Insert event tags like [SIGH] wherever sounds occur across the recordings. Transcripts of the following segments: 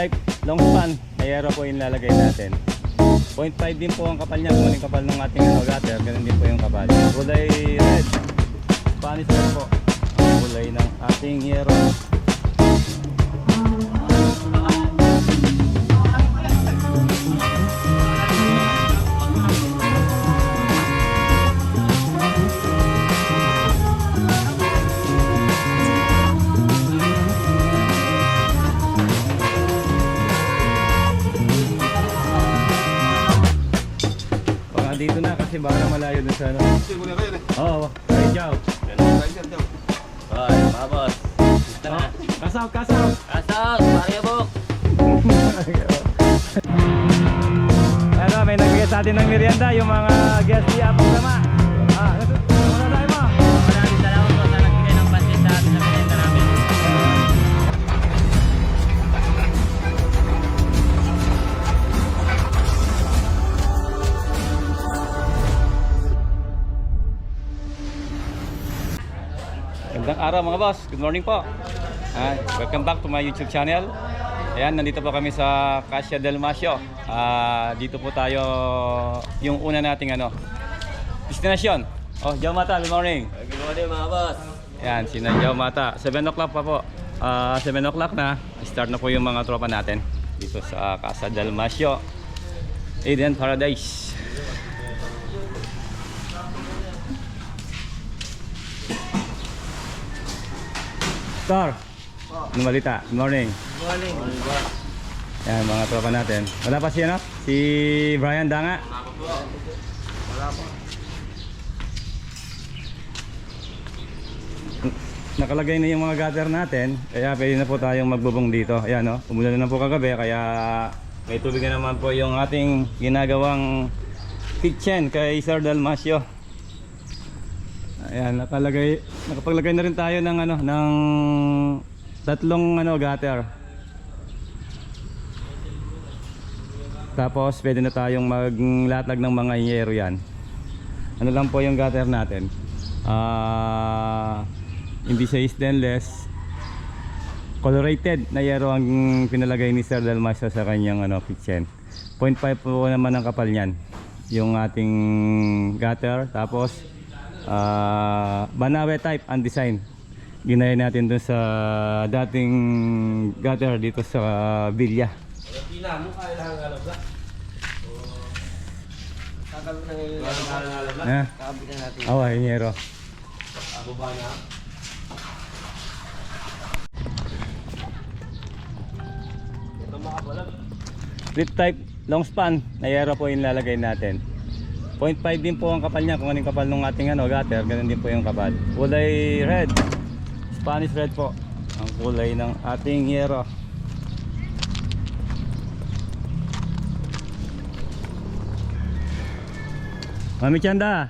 type long span, aero po yung lalagay natin. 0.5 din po ang kapal niya, kung ano yung kapal ng ating ano, gutter, ganun din po yung kapal. Kulay red, Spanish red po, kulay ng ating hero. Dito na kasi baka malayo dun sa ano. Siguro na kayo eh. Oo, oh, right out. Hoy, mga boss. Gusto na. Kasaw, kasaw! Asal, Mario Bok. Ano, may nagbigay sa atin ng merienda, yung mga guest ni Apong Dama. Ah, Magandang araw mga boss. Good morning po. Ah, welcome back to my YouTube channel. Ayan, nandito po kami sa Cassia Del Masio. Ah, dito po tayo yung una nating ano, destination. Oh, Joe Mata, good morning. Good morning mga boss. Ayan, si Joe Mata. 7 o'clock pa po. Ah, 7 o'clock na. Start na po yung mga tropa natin dito sa Casa Del Masio. Eden Paradise. Star, ano balita? Good morning. Morning. Morning boss. Yan, mga tropa natin. Wala pa si ano? Si Brian Danga. Nakalagay na yung mga gutter natin, kaya pwede na po tayong magbubong dito. Ayan no, umulan na po kagabi, kaya may tubig na naman po yung ating ginagawang kitchen kay Sir Dalmasio. Ayan, nakalagay, nakapaglagay na rin tayo ng ano, ng tatlong ano gutter. Tapos pwede na tayong maglatag ng mga inyero yan. Ano lang po yung gutter natin. Ah, hindi siya stainless. Colorated na yero ang pinalagay ni Sir Dalmasio sa kanyang ano, kitchen. 0.5 po naman ang kapal niyan. Yung ating gutter. Tapos ah, Banawe type ang design. Ginaya natin dun sa dating gutter dito sa Villa. Kakabit na natin. Awa, inyero. Ako ba na? Ito makabalag. Split type long span na yero po yung lalagay natin 0.5 din po ang kapal niya kung anong kapal ng ating ano, gutter. Ganun din po yung kapal. Kulay red. Spanish red po. Ang kulay ng ating yero. Mami Chanda.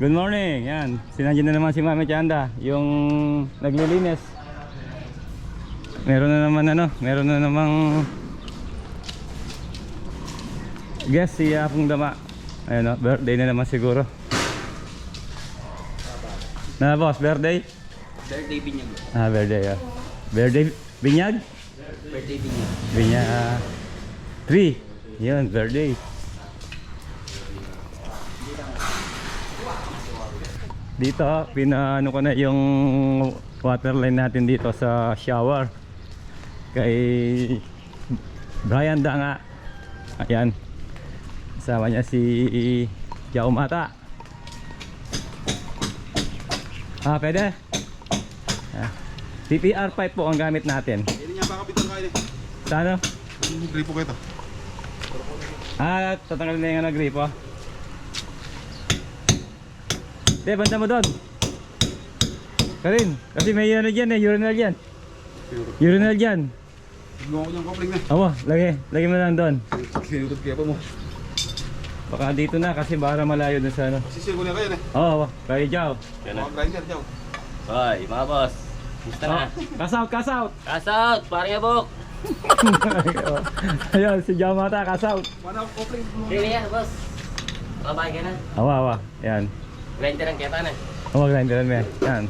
Good morning. Yan. Sinandiyan na naman si Mami Chanda yung naglilinis. Meron na naman ano meron na namang Guess si Apong Dama. Ayun o, birthday na naman siguro. Na boss, birthday? Birthday binyag. Ah, birthday ah. Birthday, binyag? Birthday binyag. Binyag. 3. Yun, birthday. Dito, pinaano ko na yung water line natin dito sa shower. Kay Brian Danga. Ayan. Kasama niya si Jao Mata. Ah, pwede? Ah. PPR pipe po ang gamit natin. Hindi niya pakapitan kayo eh. Sa ano? Gripo ko ito. Ah, tatanggalin na yung ano, gripo. Hindi, banda mo doon. Karin, kasi may ano dyan eh, urinal dyan. Urinal dyan. Tignan ko yung kopling na. Lagi, lagi mo lang doon. Sinutod kaya pa mo. Baka dito na kasi baka malayo dun sa ano. Na kayo eh. Oo, oh, kaya Jao. Mga grinder dyan. Hoy, mga boss. Gusto na. Oh, cast out, cast out. Cast out, Mario Bok. [LAUGHS] Ayun, si Jao Mata, cast out. Mana kopling mo. Really yan, boss. Babay ka na. Awa, awa. Yan. Grinder ang keta na. Oh, grinderan mo yan. Yan.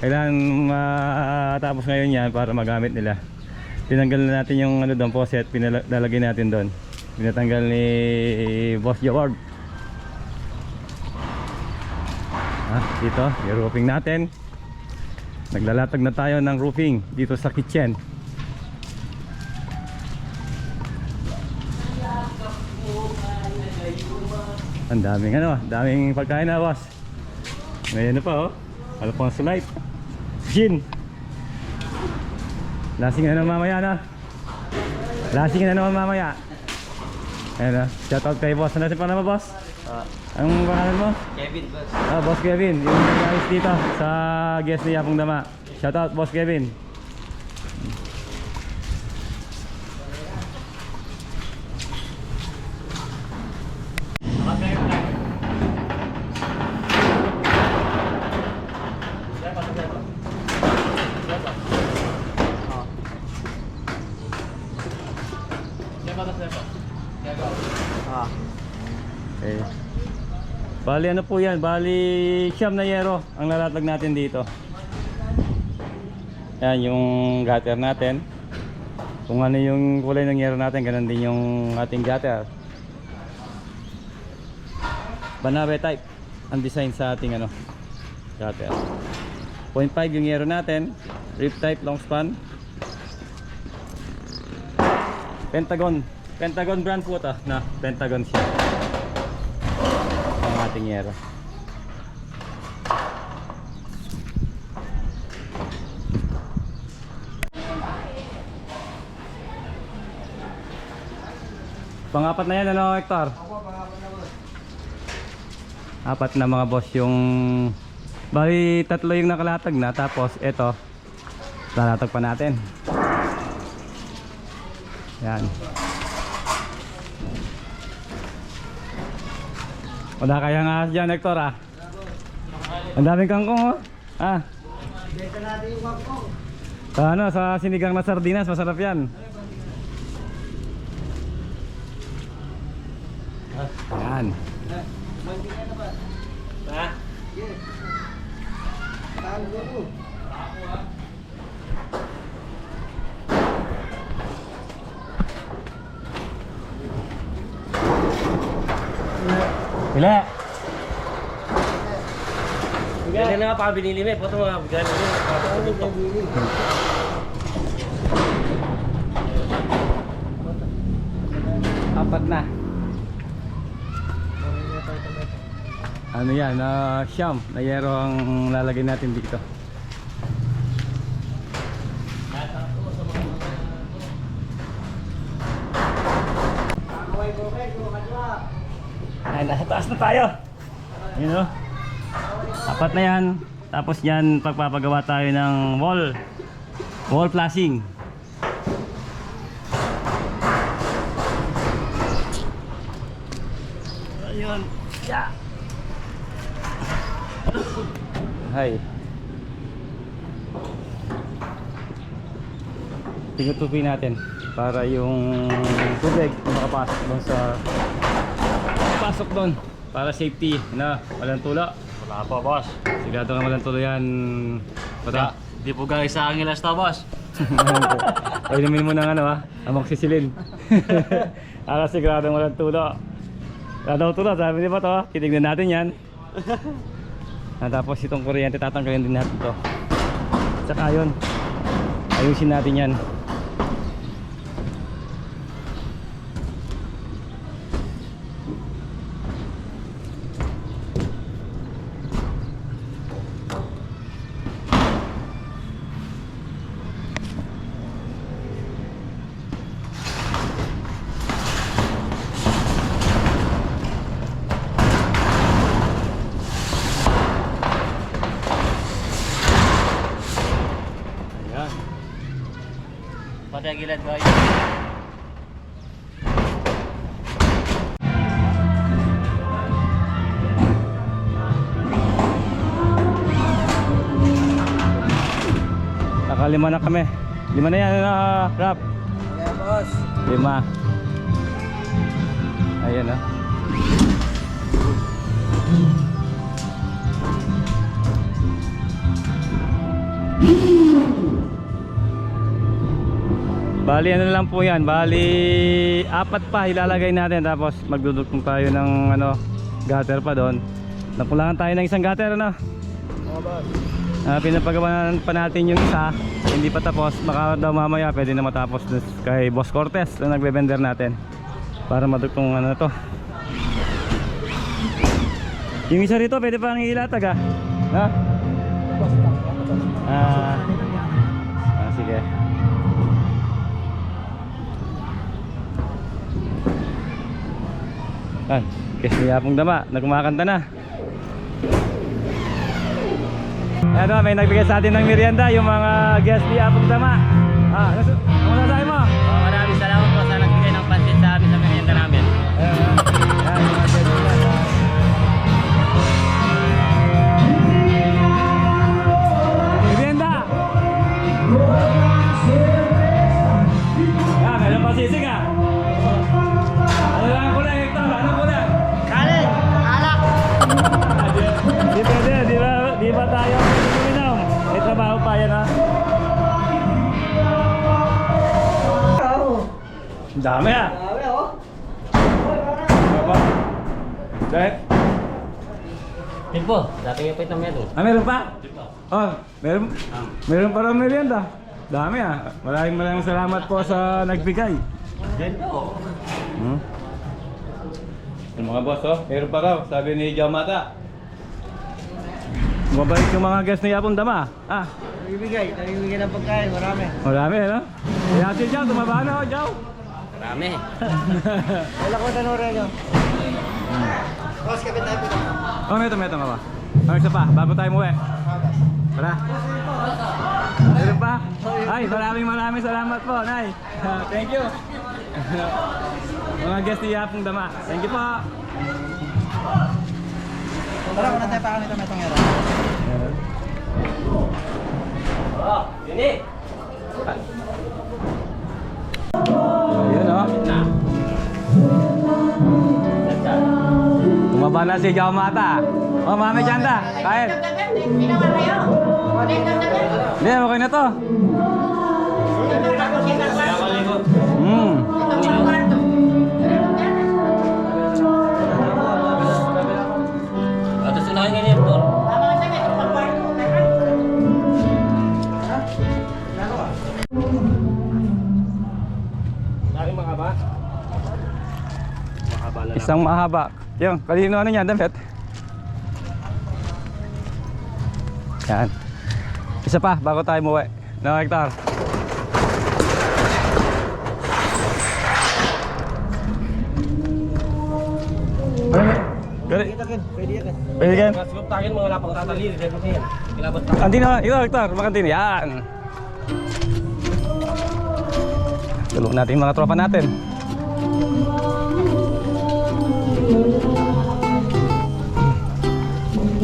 Kailangan matapos ngayon yan para magamit nila. tinanggal na natin yung ano doon faucet, pinalagay natin doon. Pinatanggal ni Boss Jaward. Ah, dito, yung roofing natin. Naglalatag na tayo ng roofing dito sa kitchen. Ang daming ano, daming pagkain na boss. Ngayon na pa oh. Alfonso Light. Gin. Lasing na naman mamaya na. Lasing na naman mamaya. Ayan na. Shoutout kay boss. Ano si panama boss? Anong pangalan mo? Kevin, boss. Ah, Boss Kevin, yung guys dito sa guest ni Yapong Dama. Shoutout Boss Kevin. Bali ano po yan? Bali siyam na yero ang lalatag natin dito. Yan yung gutter natin. Kung ano yung kulay ng yero natin, ganun din yung ating gutter. Banabe type ang design sa ating ano gutter. 0.5 yung yero natin, rip type long span. Pentagon, Pentagon brand po to, na Pentagon siya yero. Pangapat na yan ano Hector? Apat na mga boss yung Bali tatlo yung nakalatag na tapos ito lalatag pa natin. Yan. Wala kaya nga dyan, Hector ah. Ang daming kangkong oh. Ah. Sa ano, sa sinigang na sardinas, masarap yan. Yan. Pila. Ganyan na nga pa binili mo. Poto mga ganyan. Apat na. Ano yan, uh, siyam na yero ang lalagay natin dito. Ay, nasa taas na tayo. Yun o. Apat na yan. Tapos yan, pagpapagawa tayo ng wall. Wall flashing. Ayun. Yeah. Hay. Tinutupin natin para yung tubig makapasok doon sa pasok doon para safety na walang tulo. Wala pa, boss. Sigurado ka walang tulo yan. Pata. Di po guys sa akin last to, boss. [LAUGHS] Ay namin mo ng ano ha, amok sisilin. [LAUGHS] Para sigurado walang tulo. Wala daw tulo, sabi di ba to? Titignan natin yan. [LAUGHS] Ah, tapos itong kuryente tatanggalin din natin to. Tsaka yun, ayusin natin yan. Pada gilid ko. Nakalima na kami. Lima na yan, uh, Rap. Yeah, boss. Lima. Ayan ah. Bali ano lang po yan, bali apat pa ilalagay natin tapos magdudugtong tayo ng ano gutter pa doon. Nakulangan tayo ng isang gutter ano. Ah, pinapagawa pa natin yung isa, hindi pa tapos. Baka daw mamaya pwede na matapos kay Boss Cortez na nagbe-vender natin. Para madugtong ano to. Yung isa rito pwede pa nang ilatag ah. Ha? Ah, ah sige. Yan, kes ni Apong Dama, nagkumakanta na. Ano, may nagbigay sa atin ng merienda yung mga guest ni Apong Dama. Ah, ano ano masasabi mo? Oh, maraming salamat po sa nagbigay ng pansit sa amin sa merienda namin. Ayan, ayan. Ayan, guest nila. Merienda! Yan, meron pa sisig ah. Dami ah! Dami oh. Ano ba? Dahil? Timpo, dati yung pwede na meron. Ah, meron pa? Oh, meron, meron pa rin merienda. Dami ah. Maraming maraming salamat po sa nagbigay. Hmm? Yung mga boss oh, meron pa raw, sabi ni Jamata. Mabait yung mga guest ni Yapon Dama. Ah, Namimigay, namimigay ng pagkain, marami. marami ano? Kaya si Jow, tumaba na oh, Jow. Marami. [LAUGHS] Wala ko tanong rin yun. Boss, kapit tayo po. Oh, meto, meto nga ba? Oh, isa pa, bago tayo muwi. Tara. Meron pa? Ay, maraming maraming salamat po, Nay. [LAUGHS] Thank you. [LAUGHS] Mga guest ni Yapong Dama. Thank you po. Tara, kung tayo pa kami ito, metong era. Oh, yun eh. Na si Jamata. Oh, Mami Chanda, kain. Ginawa kayo. Hindi, okay na to. Oh, lang. Isang mahaba. Yung, kanino ano niya, damit. Yan. Isa pa, bago tayo muwi. No, Hector. Pwede yan, pwede yan. Pwede yan. Siguro takin mga lapang tatalili. Dito siya. Kilabot pa. Andin na, ito Hector, makandin. Yan. Tulungan natin mga tropa natin.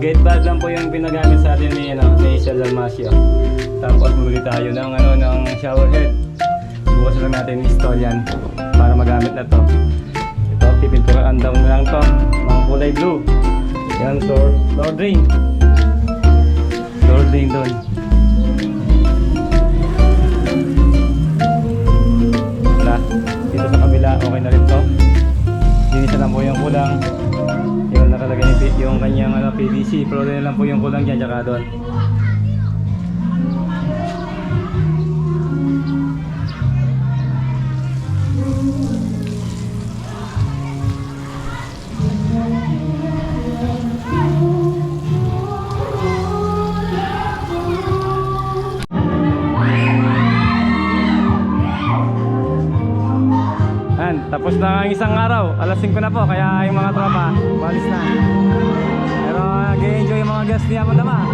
gate bag lang po yung pinagamit sa atin ni, ano, ni Sel Dalmasio. Tapos bumili tayo ng, ano, ng shower head. Bukas lang natin install yan para magamit na to. Ito, pipinturaan down na lang to. Mga kulay blue. Yan, door, door drain. Door drain doon. na dito sa kabila okay na rin to dinisa lang po yung kulang yung, kanyang ano, PVC pero na lang po yung kulang dyan tsaka doon Alas 5 na po, kaya yung mga tropa, balis na. Pero nag-enjoy yung mga guests niya mo naman.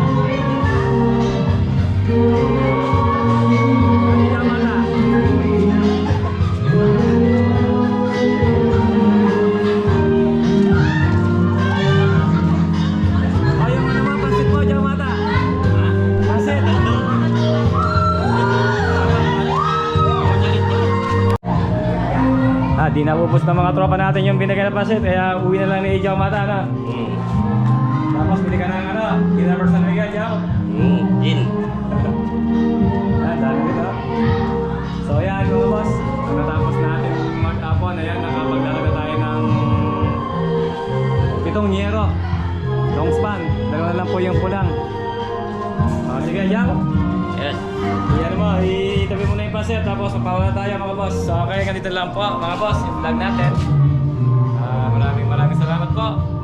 Di nabubos ng mga tropa natin yung binigay na pansit, kaya uwi na lang ni Ijao Mata, ano? Hmm. Tapos bili ka ng ano, ginabers na bigyan, Jao. Hmm. Gin. Paset tapos magpawa na tayo mga boss. So okay, ganito lang po mga boss, yung vlog natin. Ah, maraming maraming salamat po.